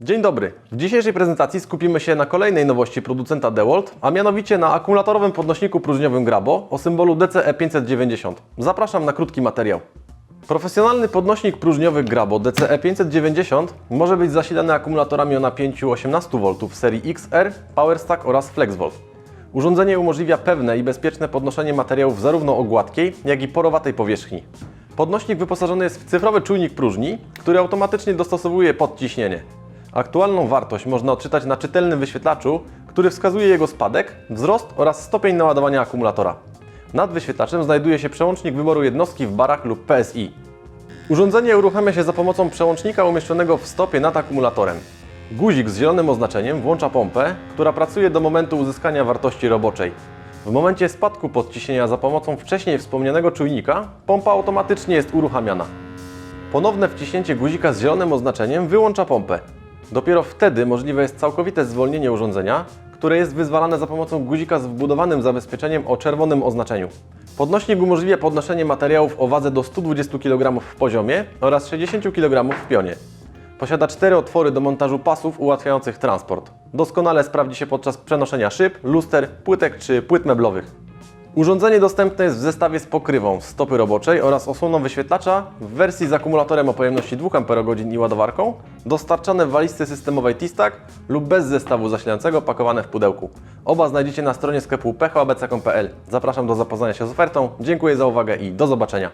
Dzień dobry. W dzisiejszej prezentacji skupimy się na kolejnej nowości producenta DeWalt, a mianowicie na akumulatorowym podnośniku próżniowym Grabo o symbolu DCE590. Zapraszam na krótki materiał. Profesjonalny podnośnik próżniowy Grabo DCE590 może być zasilany akumulatorami o napięciu 18V w serii XR, PowerStack oraz FlexVolt. Urządzenie umożliwia pewne i bezpieczne podnoszenie materiałów zarówno o gładkiej, jak i porowatej powierzchni. Podnośnik wyposażony jest w cyfrowy czujnik próżni, który automatycznie dostosowuje podciśnienie. Aktualną wartość można odczytać na czytelnym wyświetlaczu, który wskazuje jego spadek, wzrost oraz stopień naładowania akumulatora. Nad wyświetlaczem znajduje się przełącznik wyboru jednostki w barach lub PSI. Urządzenie uruchamia się za pomocą przełącznika umieszczonego w stopie nad akumulatorem. Guzik z zielonym oznaczeniem włącza pompę, która pracuje do momentu uzyskania wartości roboczej. W momencie spadku podciśnienia za pomocą wcześniej wspomnianego czujnika, pompa automatycznie jest uruchamiana. Ponowne wciśnięcie guzika z zielonym oznaczeniem wyłącza pompę. Dopiero wtedy możliwe jest całkowite zwolnienie urządzenia, które jest wyzwalane za pomocą guzika z wbudowanym zabezpieczeniem o czerwonym oznaczeniu. Podnośnik umożliwia podnoszenie materiałów o wadze do 120 kg w poziomie oraz 60 kg w pionie. Posiada cztery otwory do montażu pasów ułatwiających transport. Doskonale sprawdzi się podczas przenoszenia szyb, luster, płytek czy płyt meblowych. Urządzenie dostępne jest w zestawie z pokrywą stopy roboczej oraz osłoną wyświetlacza w wersji z akumulatorem o pojemności 2 Ah i ładowarką, dostarczane w walizce systemowej T-Stack lub bez zestawu zasilającego pakowane w pudełku. Oba znajdziecie na stronie sklepu phobc.pl. Zapraszam do zapoznania się z ofertą, dziękuję za uwagę i do zobaczenia.